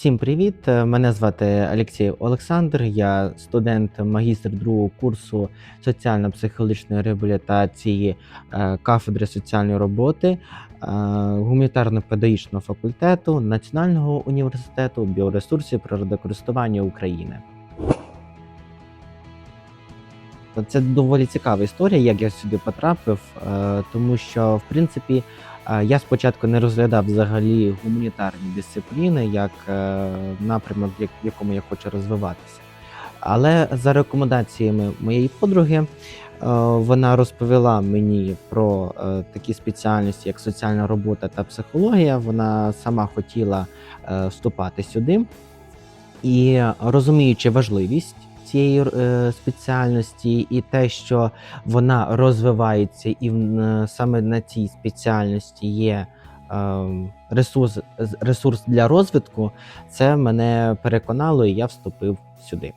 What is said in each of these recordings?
Всім привіт! Мене звати Олексій Олександр. Я студент магістр другого курсу соціально-психологічної реабілітації е, кафедри соціальної роботи е, гуманітарно-педагогічного факультету Національного університету біоресурсів природокористування України. Це доволі цікава історія, як я сюди потрапив, е, тому що в принципі е, я спочатку не розглядав взагалі гуманітарні дисципліни як е, напрямок, в якому я хочу розвиватися. Але за рекомендаціями моєї подруги, е, вона розповіла мені про е, такі спеціальності, як соціальна робота та психологія. Вона сама хотіла вступати сюди. І розуміючи важливість цієї е, спеціальності, і те, що вона розвивається, і е, саме на цій спеціальності є е, ресурс, ресурс для розвитку, це мене переконало, і я вступив сюди.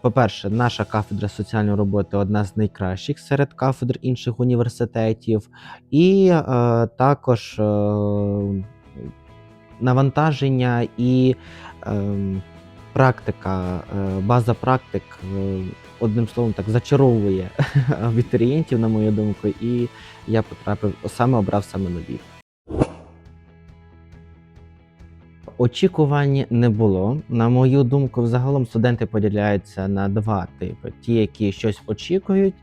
По-перше, наша кафедра соціальної роботи одна з найкращих серед кафедр інших університетів, і е, також е, навантаження і ем, практика, е, база практик, е, одним словом, так зачаровує абітурієнтів, на мою думку, і я потрапив, саме обрав саме набір. Очікувань не було. На мою думку, взагалом студенти поділяються на два типи: ті, які щось очікують,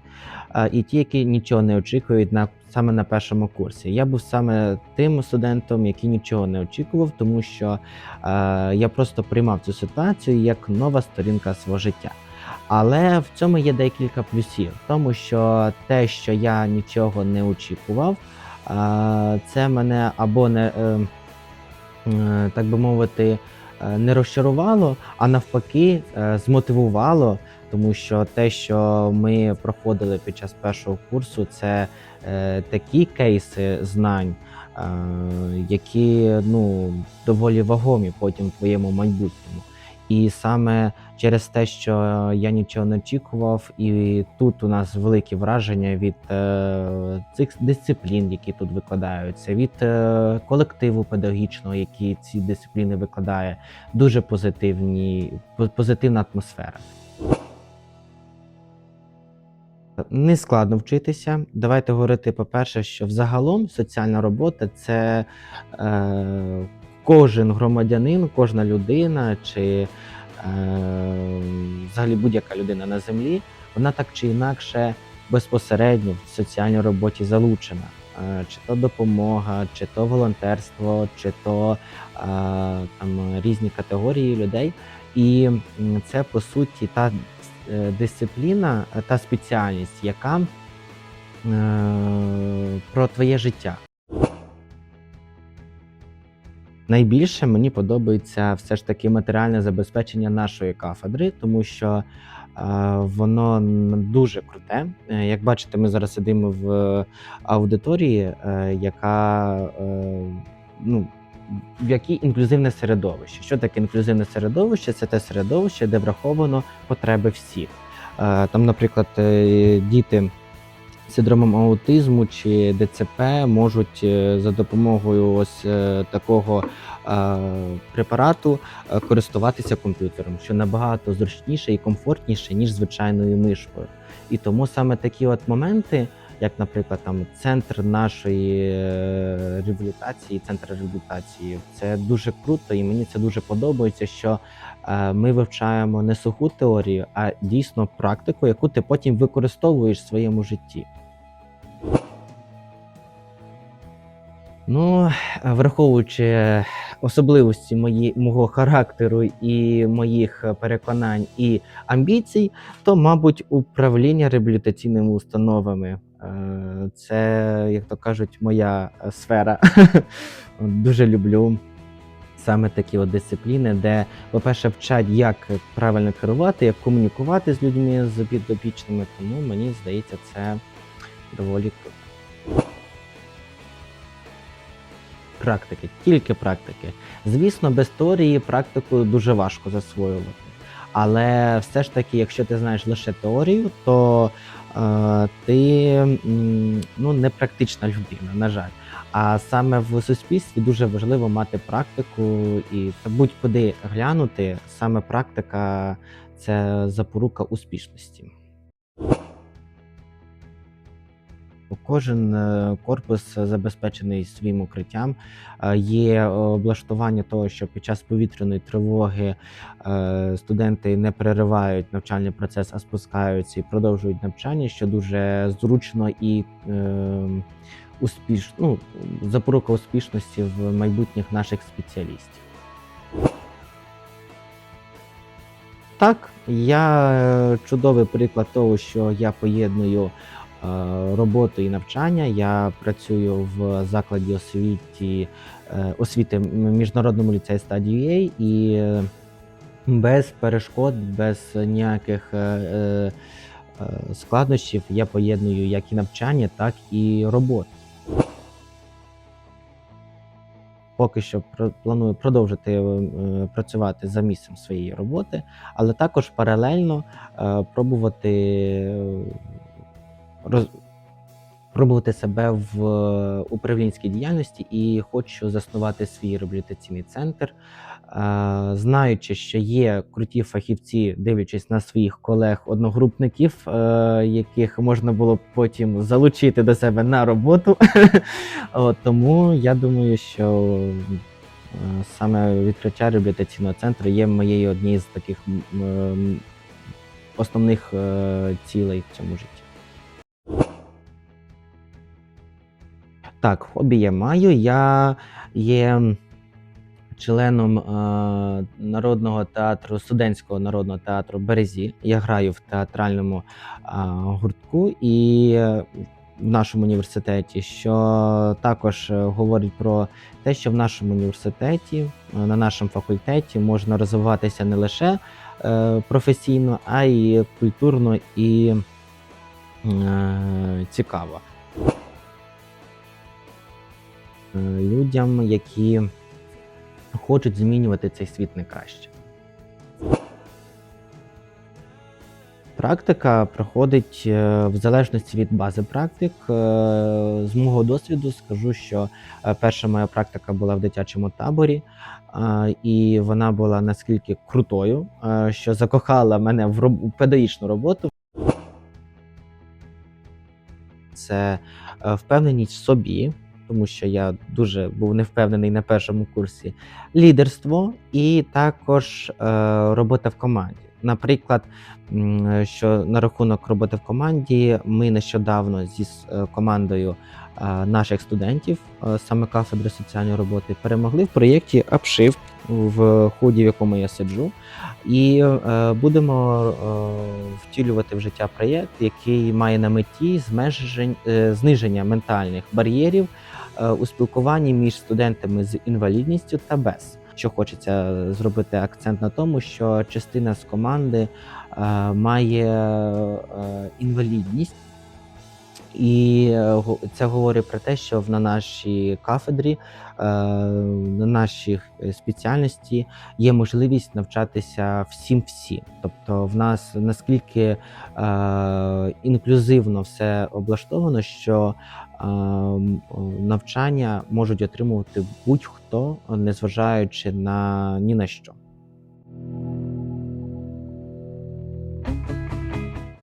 і ті, які нічого не очікують на саме на першому курсі. Я був саме тим студентом, який нічого не очікував, тому що е, я просто приймав цю ситуацію як нова сторінка свого життя. Але в цьому є декілька плюсів, тому що те, що я нічого не очікував, е, це мене або не. Е, е, так би мовити, не розчарувало, а навпаки, е, змотивувало, тому що те, що ми проходили під час першого курсу, це е, такі кейси знань, е, які ну, доволі вагомі потім в твоєму майбутньому. І саме через те, що я нічого не очікував, і тут у нас великі враження від е, цих дисциплін, які тут викладаються, від е, колективу педагогічного, який ці дисципліни викладає, дуже позитивні, позитивна атмосфера. Не складно вчитися. Давайте говорити, по-перше, що взагалом соціальна робота це е, кожен громадянин, кожна людина чи е, взагалі будь-яка людина на землі, вона так чи інакше безпосередньо в соціальній роботі залучена. Е, Чи то допомога, чи то волонтерство, чи то е, там різні категорії людей. І це по суті та дисципліна, та спеціальність, яка про твоє життя. Найбільше мені подобається все ж таки матеріальне забезпечення нашої кафедри, тому що е, воно дуже круте. Е, Як бачите, ми зараз сидимо в аудиторії, е, яка ну, в якій інклюзивне середовище. Що таке інклюзивне середовище? Це те середовище, де враховано потреби всіх. Там, наприклад, діти синдромом аутизму чи ДЦП можуть е, за допомогою ось е, такого е, препарату користуватися комп'ютером, що набагато зручніше і комфортніше, ніж звичайною мишкою. І тому саме такі от моменти, як, наприклад, там центр нашої реабілітації, центр реабілітації, це дуже круто, і мені це дуже подобається, що ми вивчаємо не суху теорію, а дійсно практику, яку ти потім використовуєш в своєму житті. Ну, враховуючи особливості мої, мого характеру і моїх переконань і амбіцій, то, мабуть, управління реабілітаційними установами е, це, як то кажуть, моя е, сфера. Дуже люблю саме такі от дисципліни, де, по-перше, вчать, як правильно керувати, як комунікувати з людьми, з підопічними. Тому мені здається, це доволі круто. Практики, тільки практики. Звісно, без теорії практику дуже важко засвоювати. Але все ж таки, якщо ти знаєш лише теорію, то е, ти ну, не практична людина, на жаль. А саме в суспільстві дуже важливо мати практику і будь-куди глянути, саме практика це запорука успішності. Кожен е, корпус забезпечений своїм укриттям. Е, Є облаштування того, що під час повітряної тривоги е, студенти не переривають навчальний процес, а спускаються і продовжують навчання, що дуже зручно і успішно, ну, запорука успішності в майбутніх наших спеціалістів. Так, я чудовий приклад того, що я поєдную е, роботу і навчання. Я працюю в закладі освіті, е, освіти міжнародному ліцеї стадії UA і без перешкод, без ніяких е, складнощів я поєдную як і навчання, так і роботу. Поки що планую продовжити працювати за місцем своєї роботи, але також паралельно пробувати, роз, пробувати себе в управлінській діяльності і хочу заснувати свій реабілітаційний центр. Е, Знаючи, що є круті фахівці, дивлячись на своїх колег-одногрупників, е, яких можна було потім залучити до себе на роботу. Тому я думаю, що е, саме відкриття реабілітаційного центру є моєю однією з таких основних цілей в цьому житті. Так, хобі я маю. Я є членом е, народного театру, студентського народного театру Березіль. Я граю в театральному е, гуртку і в нашому університеті, що також е, говорить про те, що в нашому університеті, е, на нашому факультеті можна розвиватися не лише е, професійно, а й культурно і е, цікаво. Людям, які хочуть змінювати цей світ на краще. Практика проходить е, в залежності від бази практик. Е, З мого досвіду скажу, що е, перша моя практика була в дитячому таборі, е, і вона була наскільки крутою, е, що закохала мене в педагогічну роботу. Це е, впевненість в собі, тому що я дуже був невпевнений на першому курсі. Лідерство і також е, робота в команді. Наприклад, що на рахунок роботи в команді, ми нещодавно зі е, командою е, наших студентів, саме кафедри соціальної роботи, перемогли в проєкті Upshift, в ході в якому я сиджу. І будемо втілювати в життя проєкт, який має на меті зниження ментальних бар'єрів у спілкуванні між студентами з інвалідністю та без. Що хочеться зробити акцент на тому, що частина з команди е, має е, інвалідність, і е, це говорить про те, що на нашій кафедрі, е, на нашій е, спеціальності є можливість навчатися всім всім. Тобто, в нас наскільки інклюзивно все облаштовано, що навчання можуть отримувати будь-хто, незважаючи на ні на що.